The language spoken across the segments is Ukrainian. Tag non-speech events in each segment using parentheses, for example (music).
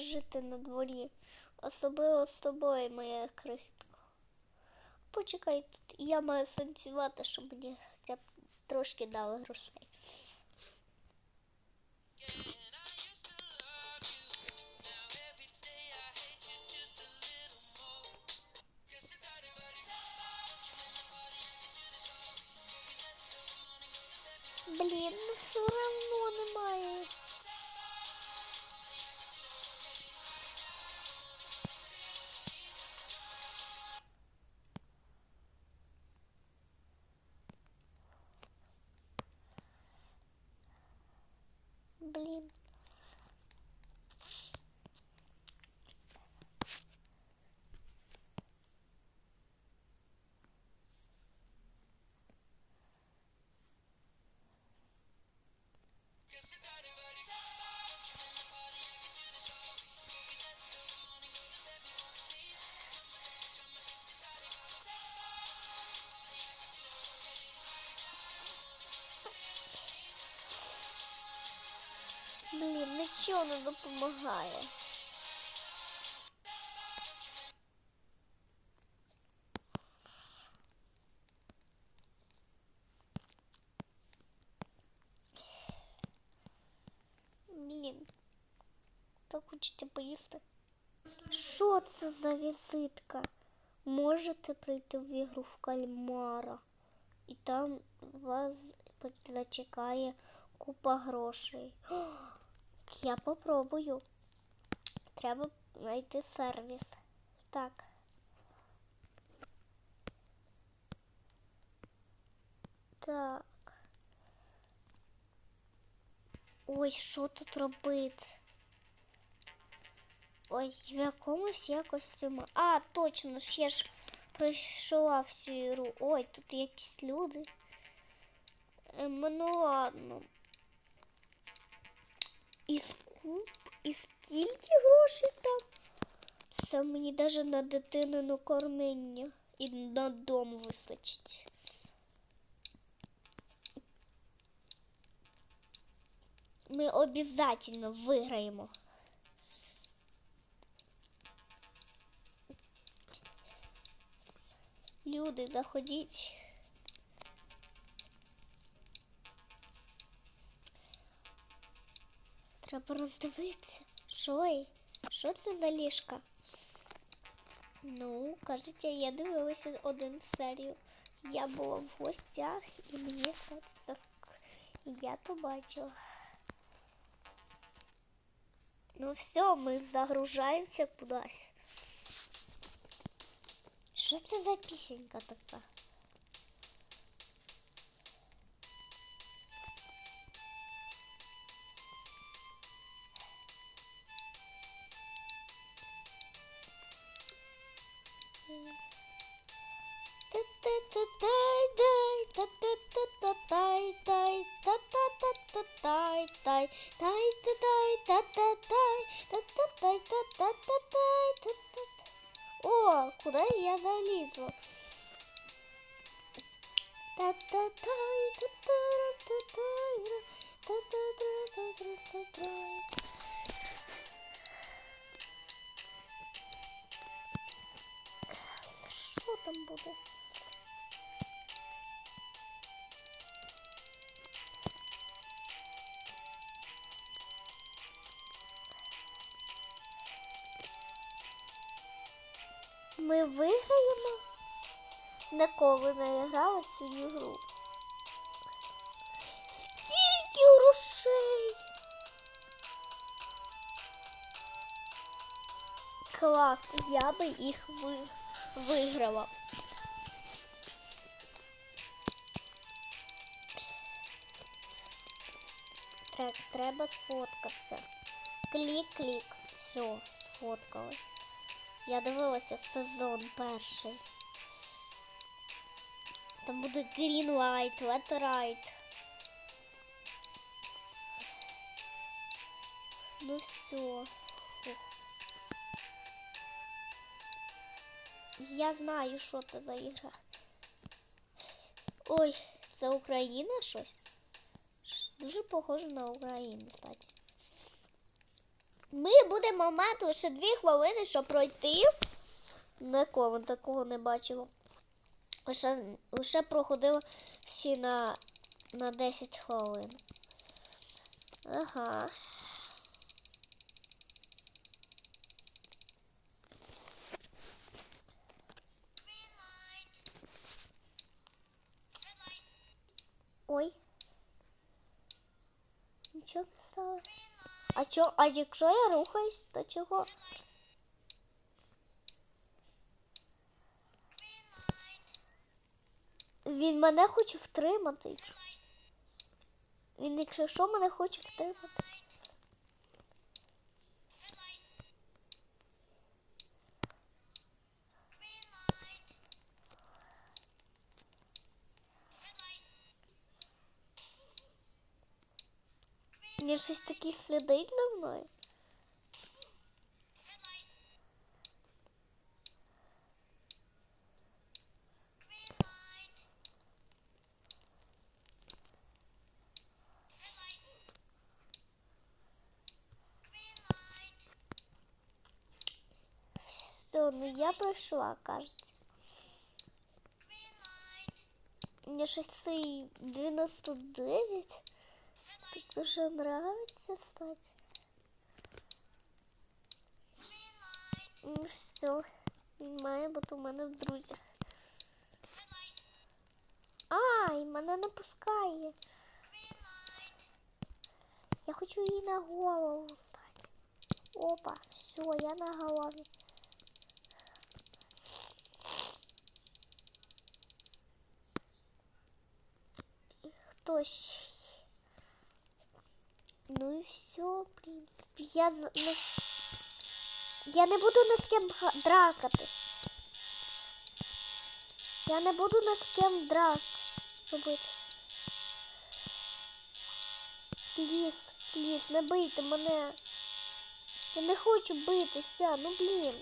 жити на дворі. Особливо з тобою, моя крихітка. Почекай, тут я маю санкціювати, щоб мені хоча б трошки дали грошей. Блін, ну все равно немає. Нічого не допомагає. Блін. Так хочеться поїсти. Що це за візитка? Можете прийти в ігру в кальмара. І там вас зачекає купа грошей. Я попробую. Треба знайти сервіс. Так. Так. Ой, що тут робити? Ой, в якомусь цьому. А, точно ж я ж пройшла всю ігру. Ой, тут якісь люди. Ем, ну ладно. І і скільки грошей там? Це мені навіть на дитинину кормлення і на дом вистачить. Ми обов'язково виграємо. Люди, заходіть. Треба роздивитися. Що? Що це за ліжка? Ну, кажете, я дивилася один серію. Я була в гостях і мені статися. І я то бачила. Ну все, ми загружаємося кудись. Що це за пісенька така? О, куда я залізла? Що там буде? Ви не грали цю ігру? Скільки грошей? Клас, я би їх ви... виграла. Так, треба сфоткатися. Клік-клік. Все, сфоткалась. Я дивилася сезон перший. Там буде Green Light, Let Right. Ну все. Фух. Я знаю, що це за ігра. Ой, це Україна щось? Дуже похоже на Україну, кстати. Ми будемо мати лише дві хвилини, щоб пройти. Ніколи такого не бачила. Лише, лише проходила всі на, на 10 хвилин. Ага. Ой. Нічого не сталося. А чо, а якщо я рухаюсь, то чого? Він мене хоче втримати. Він, якщо що, мене хоче втримати. Він щось таке слідить за мною. Все, ну я пройшла, кажется. Мне щось цей 99 так дуже нравится, кстати. Ну все, має бути у мене в друзях. Ай, мене не пускає. Я хочу її на голову стати. Опа, все, я на голові. Хтось. Ну і все, в. Я с- Я не буду ні з ким дракатись. Я не буду ні з ким драк робити. Пліс, пліс, не бийте мене. Я не хочу битися, ну блін.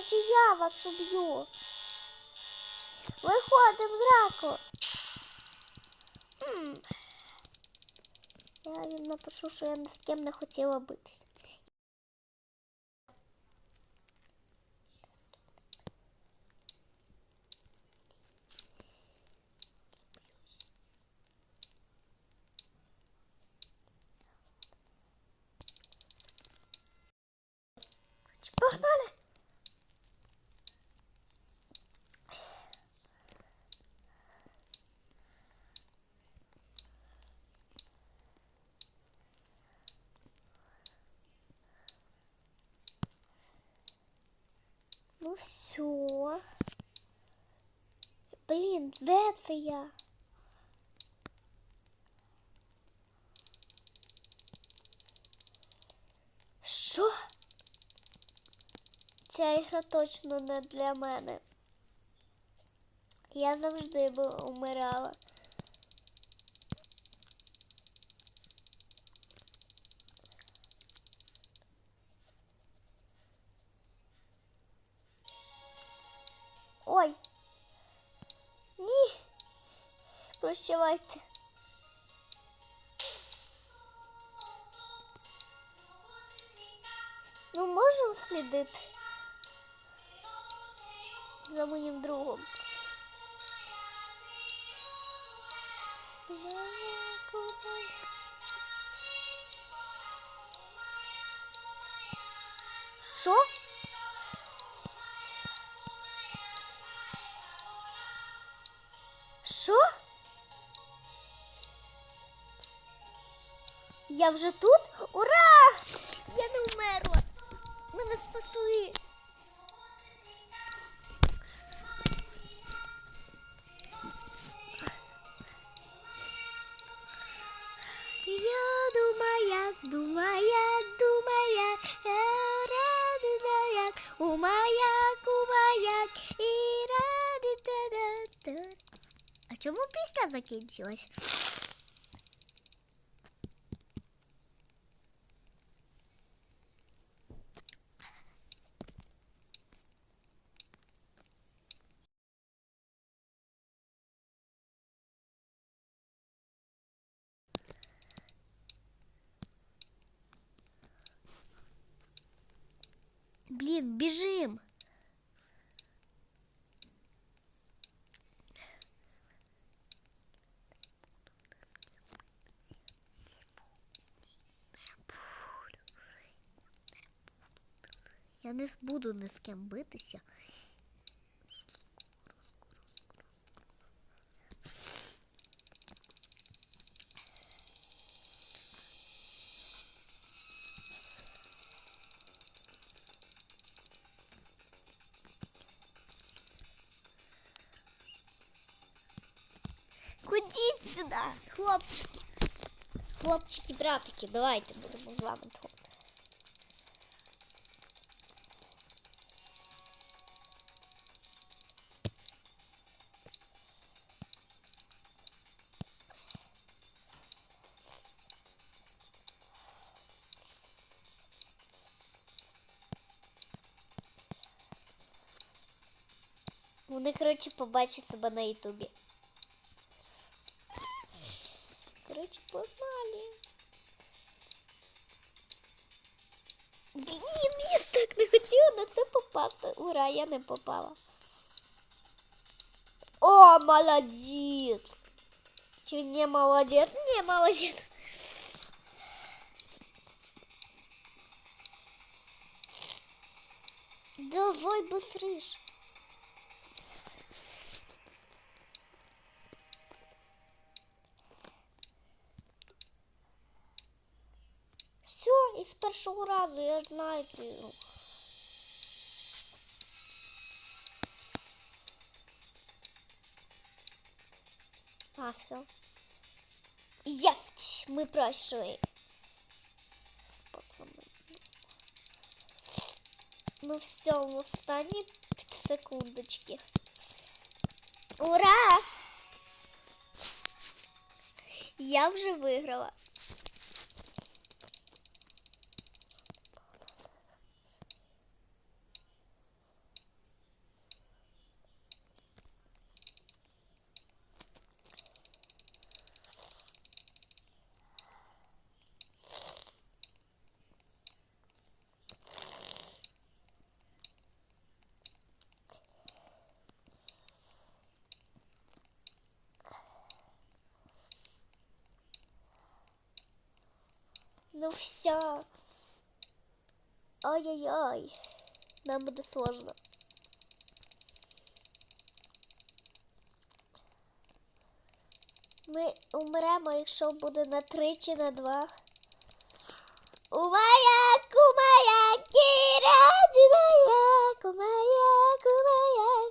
Об'єш, я вас уб'ю. Виходимо, драко. Я напишу, що я з ким не хотіла битись. Погнали! Ну все. Блін, де це я? Що? Ця ігра точно не для мене. Я завжди би умирала. Прощавайте. Ну, можемо слідити за моїм другом. Що? Що? Я вже тут? Ура! Я не вмерла! Мене спасли! Я думаю, як, думаю, як, думаю, як, я радила, як, у маяк, у маяк, і радита. А чому пісня закінчилась? Блін, бежим! Я не буду ні з ким битися. Хлопчики, братики, давайте будемо з вами тут. Вони, коротше, побачать себе на Ютубі. Коротше, погнали. Попасти. Ура, я не попала. О, молодець! Чи не молодець? Не молодець. Давай быстрыш. Все, і з першого разу, я знаю А, все. Єсть! Ми пройшли. Пацани. Ну все, в останні секундочки. Ура! Я вже виграла. Ну все. Ай-яй-яй. Нам буде сложно. Ми умремо, якщо буде на три чи на два. Умая, кумая, кіра, джумая, кумая, кумая.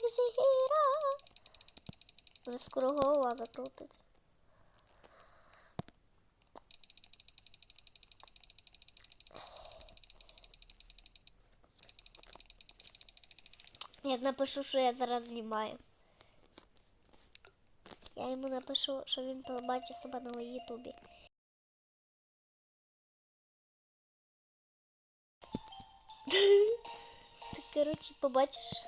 Вже скоро голова закрутить. Я напишу, що я зараз знімаю. Я йому напишу, що він побачив себе на Ютубі. (laughs) Ти, коротше, побачиш.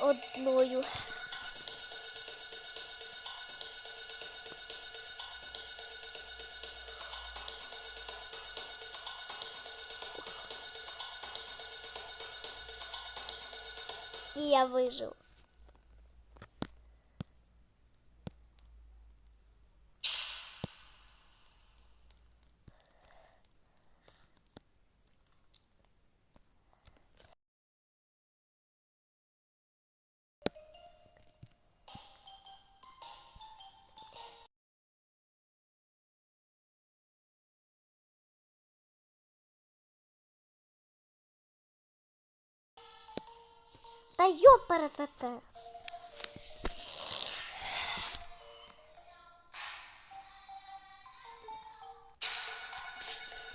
Одною. І я вижив. Та йопересете.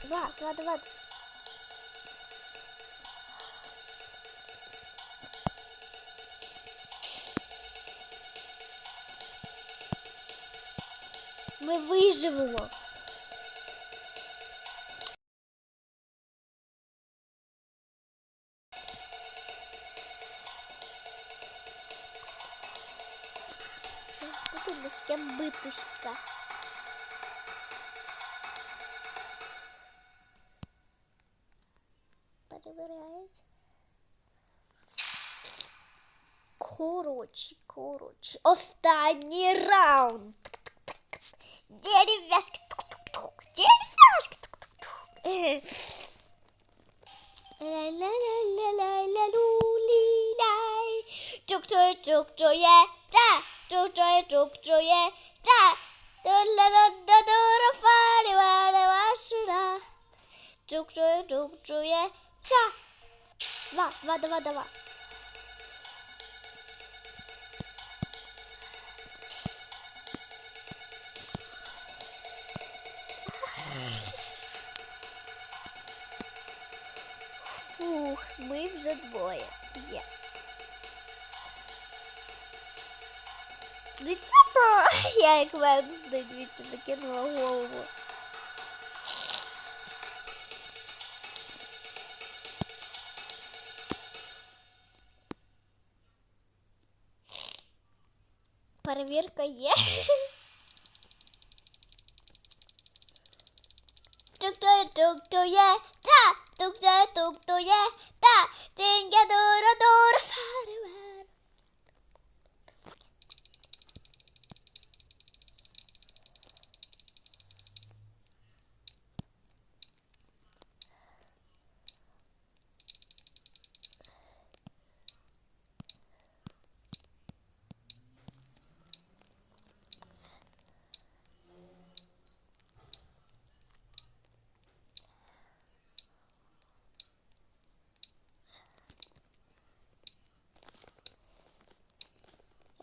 Два, два, два. Ми виживемо. Битися. Перевіряють. Коротше, коротше. Останній раунд. Деревяшки. Тук-тук-тук. Деревяшки. Тук-тук-тук. Ля-ля-ля-ля-ля-лю-лі-лай. Чук-чуй, чук-чує, та. Чук-чує, чук-чує, та. Ду-ля-ля-да-ду-ра-фа-ри-ва-ри-ва-шу-ра. Чук-чує, чук-чує, та. Два, два, два, два. Фух, ми вже двоє. Є. Дивіться, я як Венсдей, дивіться, закинула голову. Перевірка є. Тук-тує, тук-тує,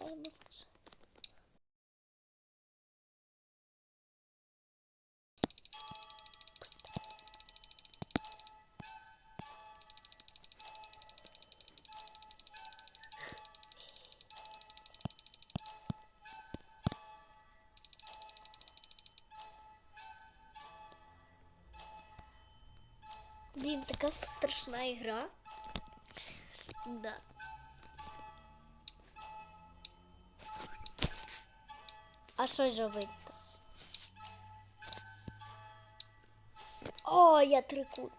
Я йому скажу. Блін, така страшна ігра. Да. А що зробити? О, я трикутник.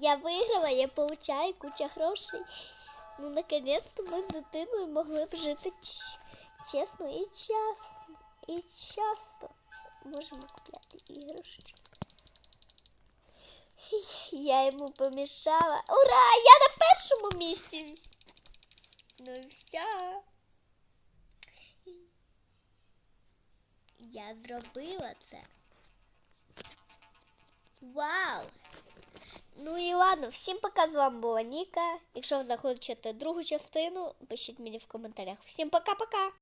Я выиграла, я получаю куча грошей. Ну, наконец-то ми з дитиною могли б жити чесно і часно. І часто можемо купляти іграшки. Я йому помішала. Ура! Я на першому місці. Ну і все. Я зробила це. Вау! Ну і ладно, всім пока з вами була Ніка. Якщо ви захочете другу частину, пишіть мені в коментарях. Всім пока-пока!